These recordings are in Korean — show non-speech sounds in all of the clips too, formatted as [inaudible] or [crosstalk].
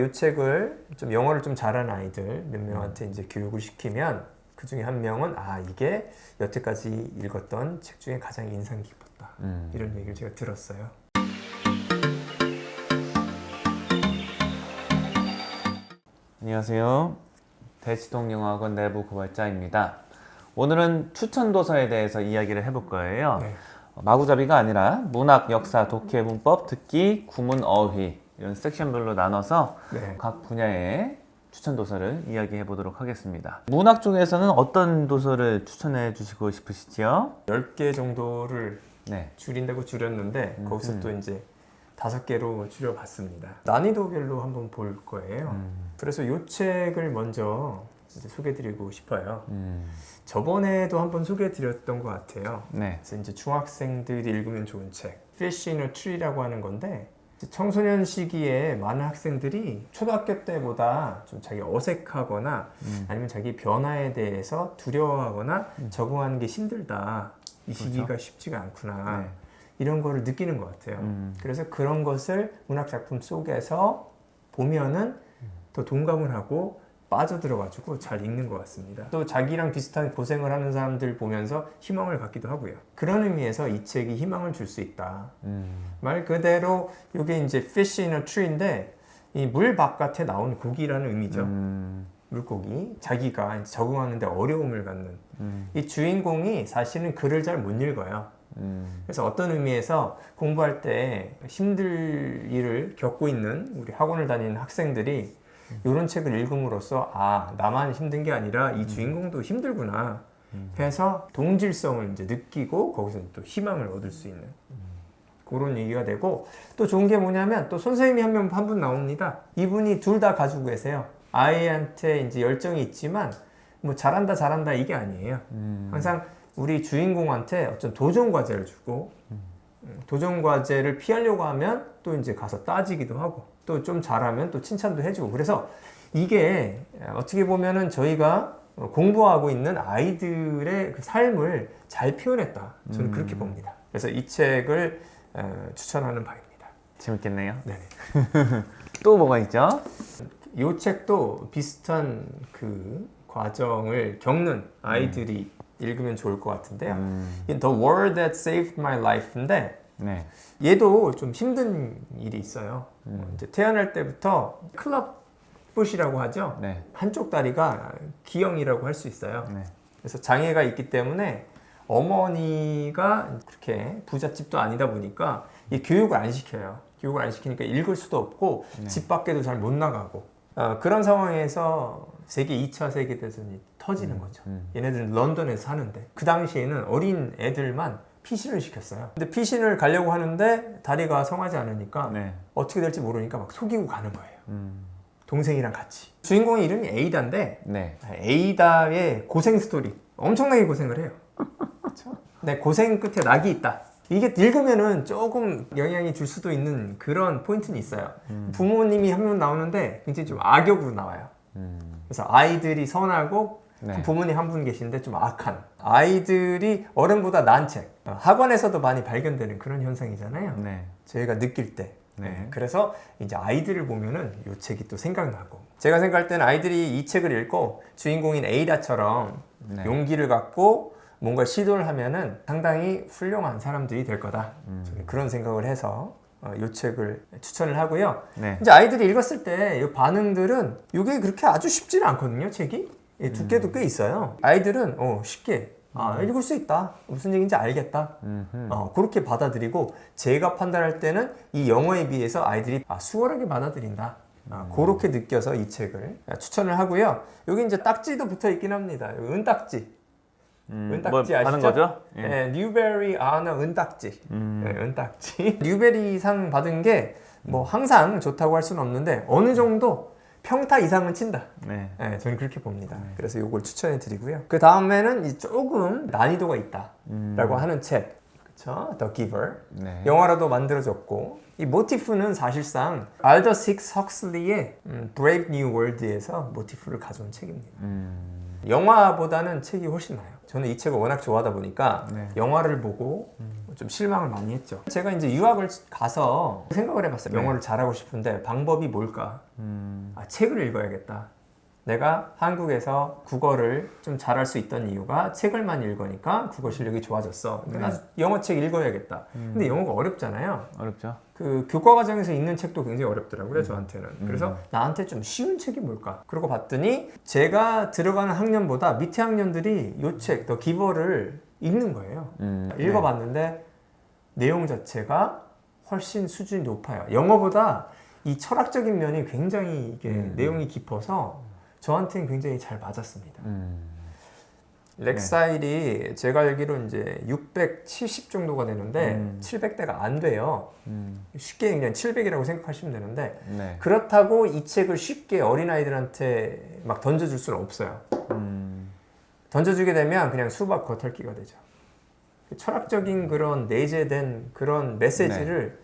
이 책을 좀 영어를 좀 잘하는 아이들 몇 명한테 이제 교육을 시키면 그 중에 한 명은 아 이게 여태까지 읽었던 책 중에 가장 인상 깊었다 음. 이런 얘기를 제가 들었어요. 안녕하세요. 대치동영어학원 내부 고발자입니다. 오늘은 추천 도서에 대해서 이야기를 해볼 거예요. 네. 마구잡이가 아니라 문학, 역사, 독해, 문법, 듣기, 구문, 어휘 이런 섹션별로 나눠서 네. 각 분야의 추천 도서를 이야기해 보도록 하겠습니다. 문학 쪽에서는 어떤 도서를 추천해 주시고 싶으시지요? 10개 정도를 네. 줄인다고 줄였는데 음, 거기서 음. 또 이제 다섯 개로 줄여봤습니다. 난이도별로 한번 볼 거예요. 음, 그래서 이 책을 먼저 소개드리고 싶어요. 음, 저번에도 한번 소개드렸던 것 같아요. 네. 그래서 이제 중학생들이 읽으면 좋은 책, Fish in a Tree라고 하는 건데 청소년 시기에 많은 학생들이 초등학교 때보다 좀 자기 어색하거나 음. 아니면 자기 변화에 대해서 두려워하거나 적응하는 게 힘들다. 이 그렇죠. 시기가 쉽지가 않구나. 네. 이런 거를 느끼는 것 같아요. 음, 그래서 그런 것을 문학 작품 속에서 보면은 더 동감을 하고 빠져들어가지고 잘 읽는 것 같습니다. 또 자기랑 비슷한 고생을 하는 사람들 보면서 희망을 갖기도 하고요. 그런 의미에서 이 책이 희망을 줄 수 있다. 음, 말 그대로 이게 이제 fish in a tree인데 이 물 바깥에 나온 고기라는 의미죠. 음, 물고기. 자기가 적응하는데 어려움을 갖는 음, 이 주인공이 사실은 글을 잘 못 읽어요. 음, 그래서 어떤 의미에서 공부할 때 힘들 일을 겪고 있는 우리 학원을 다니는 학생들이 이런 책을 읽음으로써 아 나만 힘든 게 아니라 이 주인공도 힘들구나 해서 동질성을 이제 느끼고 거기서 또 희망을 얻을 수 있는 그런 얘기가 되고 또 좋은 게 뭐냐면 또 선생님이 한 명 한 분 나옵니다. 이분이 둘 다 가지고 계세요. 아이한테 이제 열정이 있지만 뭐 잘한다 잘한다 이게 아니에요. 음, 항상 우리 주인공한테 어떤 도전 과제를 주고 음, 도전 과제를 피하려고 하면 또 이제 가서 따지기도 하고 또 좀 잘하면 또 칭찬도 해주고 그래서 이게 어떻게 보면은 저희가 공부하고 있는 아이들의 그 삶을 잘 표현했다 저는 음. 그렇게 봅니다 그래서 이 책을 어, 추천하는 바입니다 재밌겠네요. 네네. [laughs] 또 뭐가 있죠? 이 책도 비슷한 그 과정을 겪는 아이들이 읽으면 좋을 것 같은데요 음, 이 The War That Saved My Life인데 네. 얘도 좀 힘든 일이 있어요. 음. 어, 이제 태어날 때부터 클럽 풋이라고 하죠. 네. 한쪽 다리가 기형이라고 할 수 있어요. 네. 그래서 장애가 있기 때문에 어머니가 그렇게 부잣집도 아니다 보니까 이 교육을 안 시켜요. 교육을 안 시키니까 읽을 수도 없고 네. 집 밖에도 잘 못 나가고 어, 그런 상황에서 세계 2차 세계 대전이 터지는 거죠. 음. 얘네들은 런던에서 사는데 그 당시에는 어린 애들만 피신을 시켰어요. 근데 피신을 가려고 하는데 다리가 성하지 않으니까 네. 어떻게 될지 모르니까 막 속이고 가는 거예요. 음, 동생이랑 같이. 주인공의 이름이 에이다인데 네. 에이다의 고생 스토리 엄청나게 고생을 해요. [laughs] 네, 고생 끝에 낙이 있다. 이게 읽으면은 조금 영향이 줄 수도 있는 그런 포인트는 있어요. 음. 부모님이 한 명 나오는데 굉장히 좀 악역으로 나와요. 음, 그래서 아이들이 선하고 네. 부모님 한 분 계신데 좀 악한 아이들이 어른보다 나은 책 어, 학원에서도 많이 발견되는 그런 현상이잖아요. 네. 저희가 느낄 때. 네. 네, 그래서 이제 아이들을 보면은 이 책이 또 생각나고 제가 생각할 때는 아이들이 이 책을 읽고 주인공인 에이다처럼 네. 용기를 갖고 뭔가 시도를 하면은 상당히 훌륭한 사람들이 될 거다. 음. 저는 그런 생각을 해서 어, 이 책을 추천을 하고요. 네. 이제 아이들이 읽었을 때 이 반응들은 이게 그렇게 아주 쉽지는 않거든요, 책이. 예, 두께도 꽤 있어요. 아이들은 어, 쉽게 아, 읽을 수 있다. 무슨 얘기인지 알겠다. 음흠. 어, 그렇게 받아들이고 제가 판단할 때는 이 영어에 비해서 아이들이 아, 수월하게 받아들인다. 아, 그렇게 느껴서 이 책을 추천을 하고요. 여기 이제 딱지도 붙어 있긴 합니다. 은딱지. 음, 은딱지 뭐 아시죠? 거죠? 예. 네, 뉴베리 아나 은딱지. 음, 네, 은딱지. [laughs] 뉴베리 상 받은 게 뭐 항상 좋다고 할 수는 없는데 어느 정도 평타 이상은 친다. 네. 네, 저는 그렇게 봅니다. 그래서 이걸 추천해 드리고요. 그 다음에는 이 조금 난이도가 있다라고 음, 하는 책. 그쵸? The Giver. 네. 영화로도 만들어졌고 이 모티프는 사실상 알더 식스 헉슬리의 음, Brave New World에서 모티프를 가져온 책입니다. 음, 영화보다는 책이 훨씬 나아요. 저는 이 책을 워낙 좋아하다 보니까 네. 영화를 보고 좀 실망을 많이 했죠. 제가 이제 유학을 가서 생각을 해봤어요. 네. 영어를 잘하고 싶은데 방법이 뭘까? 음, 아, 책을 읽어야겠다. 내가 한국에서 국어를 좀 잘할 수 있던 이유가 책을만 읽으니까 국어 실력이 좋아졌어. 네. 나 영어 책 읽어야겠다. 근데 영어가 어렵잖아요. 어렵죠. 그 교과 과정에서 읽는 책도 굉장히 어렵더라고요, 저한테는. 음. 그래서 나한테 좀 쉬운 책이 뭘까? 그러고 봤더니 제가 들어가는 학년보다 밑에 학년들이 이 책, 더 기버를 읽는 거예요. 음, 읽어봤는데 내용 자체가 훨씬 수준이 높아요. 영어보다 이 철학적인 면이 굉장히 이게 음. 내용이 깊어서 저한테는 굉장히 잘 맞았습니다. 네. 음, 렉사일이 제가 알기로 이제 670 정도가 되는데 음. 700대가 안 돼요. 음, 쉽게 그냥 700이라고 생각하시면 되는데 네. 그렇다고 이 책을 쉽게 어린 아이들한테 막 던져줄 수는 없어요. 음, 던져주게 되면 그냥 수박 겉핥기가 되죠. 철학적인 그런 내재된 그런 메시지를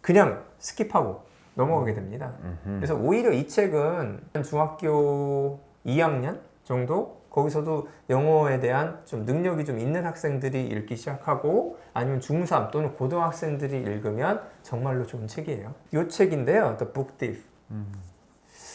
그냥 스킵하고 넘어가게 됩니다. 그래서 오히려 이 책은 중학교 2학년 정도 거기서도 영어에 대한 좀 능력이 좀 있는 학생들이 읽기 시작하고 아니면 중3 또는 고등학생들이 읽으면 정말로 좋은 책이에요. 이 책인데요. The Book Thief. 음.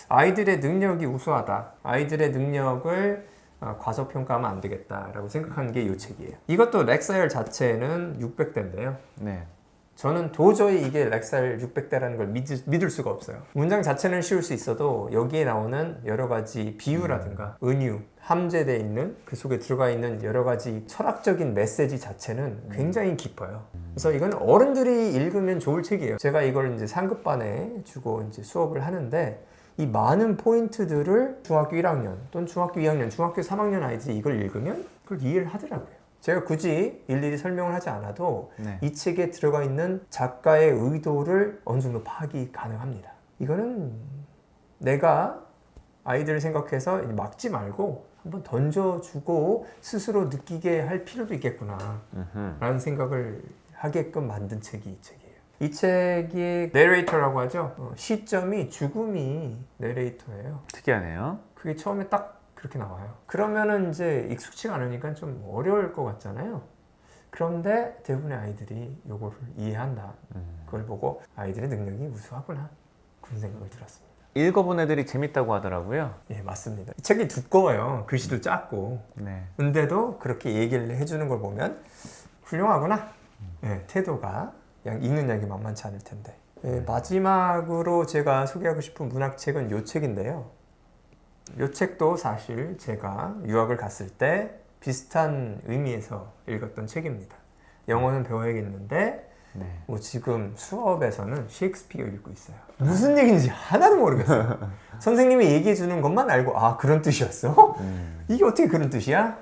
아이들의 능력이 우수하다. 아이들의 능력을 어, 과소평가하면 안 되겠다라고 생각하는 게 이 책이에요. 이것도 렉사일 자체는 600대인데요. 네. 저는 도저히 이게 렉사일 600대라는 걸 믿을, 믿을 수가 없어요. 문장 자체는 쉬울 수 있어도 여기에 나오는 여러 가지 비유라든가 은유, 함재되어 있는 그 속에 들어가 있는 여러 가지 철학적인 메시지 자체는 굉장히 깊어요. 그래서 이건 어른들이 읽으면 좋을 책이에요. 제가 이걸 이제 상급반에 주고 이제 수업을 하는데 이 많은 포인트들을 중학교 1학년 또는 중학교 2학년, 중학교 3학년 아이들이 이걸 읽으면 그걸 이해를 하더라고요. 제가 굳이 일일이 설명을 하지 않아도 네. 이 책에 들어가 있는 작가의 의도를 어느 정도 파악이 가능합니다. 이거는 내가 아이들을 생각해서 막지 말고 한번 던져주고 스스로 느끼게 할 필요도 있겠구나. 라는 생각을 하게끔 만든 책이 이 책이에요. 이 책이 내레이터라고 하죠. 어, 시점이 죽음이 내레이터예요. 특이하네요. 그게 처음에 딱 그렇게 나와요. 그러면은 이제 익숙치가 않으니까 좀 어려울 것 같잖아요. 그런데 대부분의 아이들이 요거를 이해한다. 음. 그걸 보고 아이들의 능력이 우수하구나. 그런 생각을 들었습니다. 읽어본 애들이 재밌다고 하더라고요. 예, 맞습니다. 이 책이 두꺼워요. 글씨도 작고. 네. 근데도 그렇게 얘기를 해주는 걸 보면 훌륭하구나. 예, 태도가 양, 읽는 양이 만만치 않을 텐데. 예, 마지막으로 제가 소개하고 싶은 문학책은 요 책인데요. 요 책도 사실 제가 유학을 갔을 때 비슷한 의미에서 읽었던 책입니다. 영어는 배워야겠는데 네. 뭐 지금 수업에서는 셰익스피어 읽고 있어요. 무슨 얘기인지 하나도 모르겠어요. 선생님이 얘기해 주는 것만 알고 아 그런 뜻이었어? 음. 이게 어떻게 그런 뜻이야?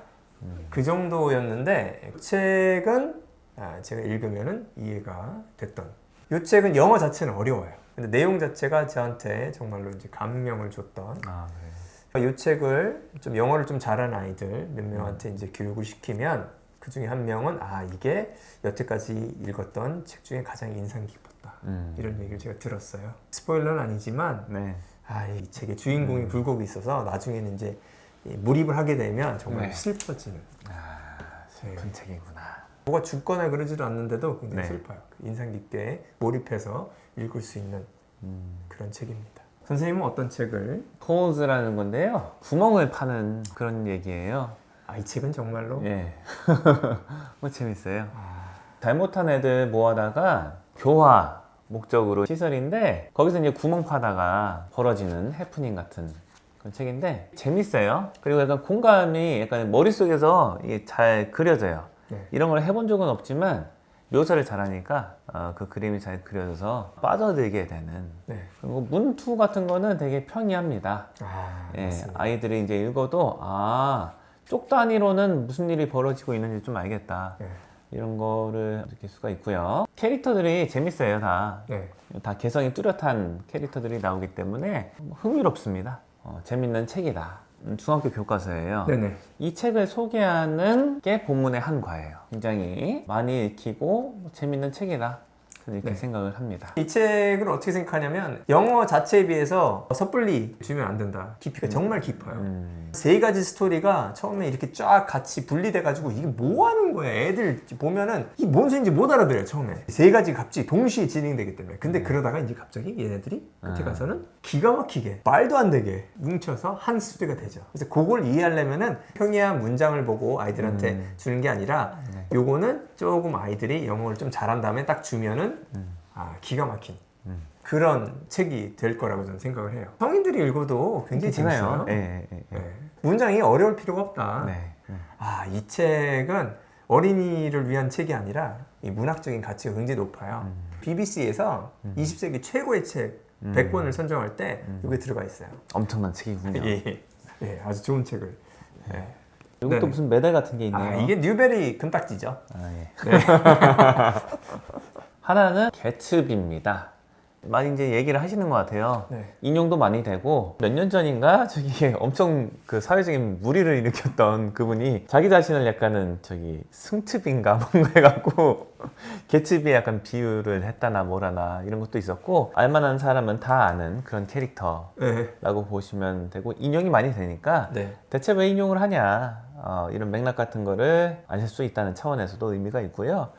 그 정도였는데 이 책은 아, 제가 읽으면은 이해가 됐던. 이 책은 영어 자체는 어려워요. 근데 내용 자체가 저한테 정말로 이제 감명을 줬던. 아, 그래요. 이 책을 좀 영어를 좀 잘하는 아이들 몇 명한테 이제 교육을 시키면 그 중에 한 명은 아 이게 여태까지 읽었던 책 중에 가장 인상 깊었다. 음. 이런 얘기를 제가 들었어요. 스포일러는 아니지만 네. 아, 이 책의 주인공이 굴곡이 있어서 나중에는 이제 이 몰입을 하게 되면 정말 네. 슬퍼지는. 아, 네. 슬픈 책이구나. 뭐가 죽거나 그러지도 않는데도 굉장히 네. 슬퍼요. 그 인상 깊게 몰입해서 읽을 수 있는 음. 그런 책입니다. 선생님은 어떤 책을? 포즈라는 건데요. 구멍을 파는 그런 얘기예요. 아, 이 책은 정말로 예. [laughs] 뭐 재밌어요. 아, 잘못한 애들 모아다가 교화 목적으로 시설인데 거기서 이제 구멍 파다가 벌어지는 해프닝 같은 그런 책인데 재밌어요. 그리고 약간 공감이 약간 머릿속에서 이게 잘 그려져요. 네. 이런 걸 해본 적은 없지만 묘사를 잘하니까 어, 그 그림이 잘 그려져서 빠져들게 되는 네. 그리고 문투 같은 거는 되게 편리합니다. 아, 예. 아이들이 이제 읽어도 아, 쪽 단위로는 무슨 일이 벌어지고 있는지 좀 알겠다. 네. 이런 거를 느낄 수가 있고요. 캐릭터들이 재밌어요, 다. 네. 다 개성이 뚜렷한 캐릭터들이 나오기 때문에 흥미롭습니다. 어, 재밌는 책이다. 음, 중학교 교과서예요. 네네. 이 책을 소개하는 게 본문의 한 과예요. 굉장히 많이 읽히고 뭐 재밌는 책이다. 이렇게 네. 생각을 합니다. 이 책을 어떻게 생각하냐면 영어 자체에 비해서 섣불리 주면 안 된다. 깊이가 정말 깊어요. 음, 세 가지 스토리가 처음에 이렇게 쫙 같이 분리돼 가지고 이게 뭐 하는 거야 애들 보면은 이게 뭔 소리인지 못 알아들어요 처음에 세 가지 갑자기 동시에 진행되기 때문에 근데 그러다가 이제 갑자기 얘네들이 끝에 아. 가서는 기가 막히게 말도 안 되게 뭉쳐서 한 스토리가 되죠 그래서 그걸 이해하려면은 평이한 문장을 보고 아이들한테 음. 주는 게 아니라 네. 요거는 조금 아이들이 영어를 좀 잘한 다음에 딱 주면은 음. 아 기가 막힌 음. 그런 책이 될 거라고 저는 생각을 해요 성인들이 읽어도 굉장히 재밌어요. 예, 예, 예. 네. 문장이 어려울 필요가 없다. 네. 음. 아, 이 책은 어린이를 위한 책이 아니라 이 문학적인 가치가 굉장히 높아요. 음. BBC에서 20세기 최고의 책 음. 100권을 선정할 때 이게 들어가 있어요. 엄청난 책이군요. 예. 예, 아주 좋은 책을. 예. 또 네. 무슨 메달 같은 게 있네요. 아, 이게 뉴베리 금딱지죠. 아, 예. [laughs] 하나는 개츠비입니다. 많이 이제 얘기를 하시는 것 같아요. 네. 인용도 많이 되고 몇 년 전인가 저기 엄청 그 사회적인 무리를 일으켰던 그분이 자기 자신을 약간은 저기 승트비인가 [laughs] 뭔가 해갖고 개츠비에 약간 비유를 했다나 뭐라나 이런 것도 있었고 알만한 사람은 다 아는 그런 캐릭터라고 네. 보시면 되고 인용이 많이 되니까 네. 대체 왜 인용을 하냐 어, 이런 맥락 같은 거를 아실 수 있다는 차원에서도 의미가 있고요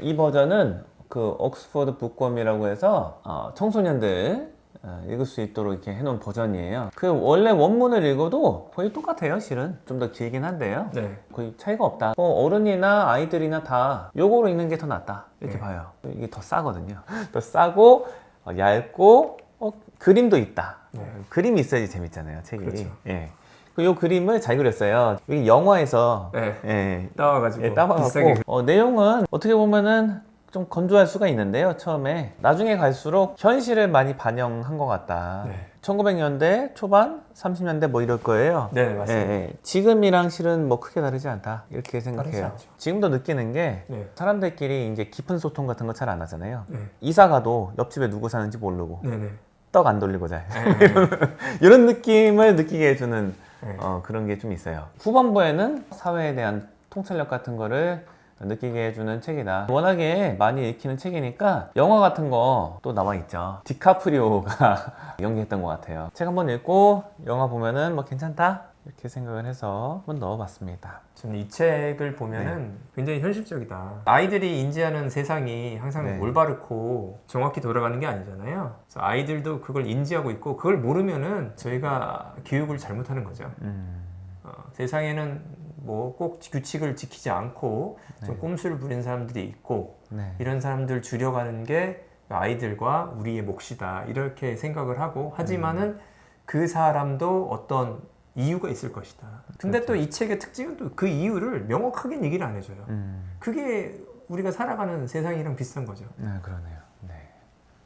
이 버전은 그 옥스퍼드 북검이라고 해서 어, 청소년들 어, 읽을 수 있도록 이렇게 해놓은 버전이에요 그 원래 원문을 읽어도 거의 똑같아요 실은 좀 더 길긴 한데요 네. 거의 차이가 없다 뭐 어른이나 아이들이나 다 요거로 읽는 게 더 낫다 이렇게 네. 봐요 이게 더 싸거든요 [laughs] 더 싸고 어, 얇고 어, 그림도 있다 네. 그림이 있어야지 재밌잖아요 책이 그렇죠. 예. 그요 그림을 잘 그렸어요 여기 영화에서 네. 예, 따와가지고 예, 비싸게 어, 내용은 어떻게 보면은 좀 건조할 수가 있는데요 처음에 나중에 갈수록 현실을 많이 반영한 것 같다 네. 1900년대 초반 30년대 뭐 이럴 거예요 네, 맞습니다. 예, 예. 지금이랑 실은 뭐 크게 다르지 않다 이렇게 다르지 생각해요 않죠. 지금도 느끼는 게 네. 사람들끼리 이제 깊은 소통 같은 거 잘 안 하잖아요 네. 이사 가도 옆집에 누구 사는지 모르고 네, 네. 떡 안 돌리고 잘 네. [laughs] 이런 느낌을 느끼게 해주는 네. 어, 그런 게 좀 있어요. 후반부에는 사회에 대한 통찰력 같은 거를 느끼게 해주는 책이다. 워낙에 많이 읽히는 책이니까 영화 같은 거또 나와 있죠. 디카프리오가 [laughs] 연기했던 것 같아요. 책 한번 읽고 영화 보면은 뭐 괜찮다 이렇게 생각을 해서 한번 넣어봤습니다. 저는 이 책을 보면은 굉장히 현실적이다. 아이들이 인지하는 세상이 항상 네. 올바르고 정확히 돌아가는 게 아니잖아요. 그래서 아이들도 그걸 인지하고 있고 그걸 모르면은 저희가 교육을 잘못하는 거죠. 음, 어, 세상에는 뭐 꼭 규칙을 지키지 않고 좀 네. 꼼수를 부리는 사람들이 있고 네. 이런 사람들 줄여가는 게 아이들과 우리의 몫이다 이렇게 생각을 하고 하지만은 음. 그 사람도 어떤 이유가 있을 것이다. 근데 또이 책의 특징은 또 그 이유를 명확하게 얘기를 안 해줘요. 음, 그게 우리가 살아가는 세상이랑 비슷한 거죠. 네, 그러네요. 네.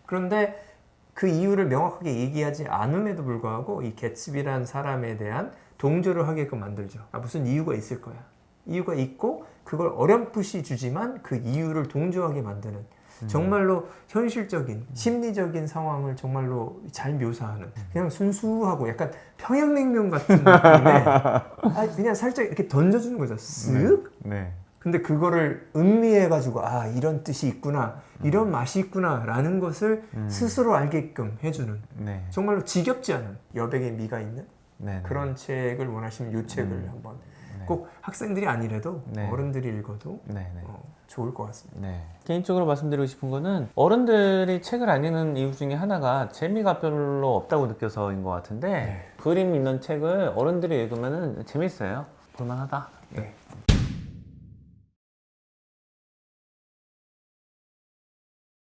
그런데 그 이유를 명확하게 얘기하지 않음에도 불구하고 이 개츠비란 사람에 대한 동조를 하게끔 만들죠. 아, 무슨 이유가 있을 거야. 이유가 있고 그걸 어렴풋이 주지만 그 이유를 동조하게 만드는 정말로 현실적인 심리적인 상황을 정말로 잘 묘사하는 그냥 순수하고 약간 평양냉면 같은 느낌의 [laughs] 아, 그냥 살짝 이렇게 던져주는 거죠. 쓱 네. 근데 그거를 음미해 가지고 아 이런 뜻이 있구나 이런 맛이 있구나라는 것을 음. 스스로 알게끔 해주는 네. 정말로 지겹지 않은 여백의 미가 있는 네. 네. 그런 책을 원하시면 이 책을 음. 한번 네. 꼭 학생들이 아니래도 네. 어른들이 읽어도 네. 네. 어, 좋을 것 같습니다. 네. 개인적으로 말씀드리고 싶은 거는 어른들이 책을 안 읽는 이유 중에 하나가 재미가 별로 없다고 느껴서인 것 같은데 네. 그림 있는 책을 어른들이 읽으면 재밌어요. 볼만하다. 네.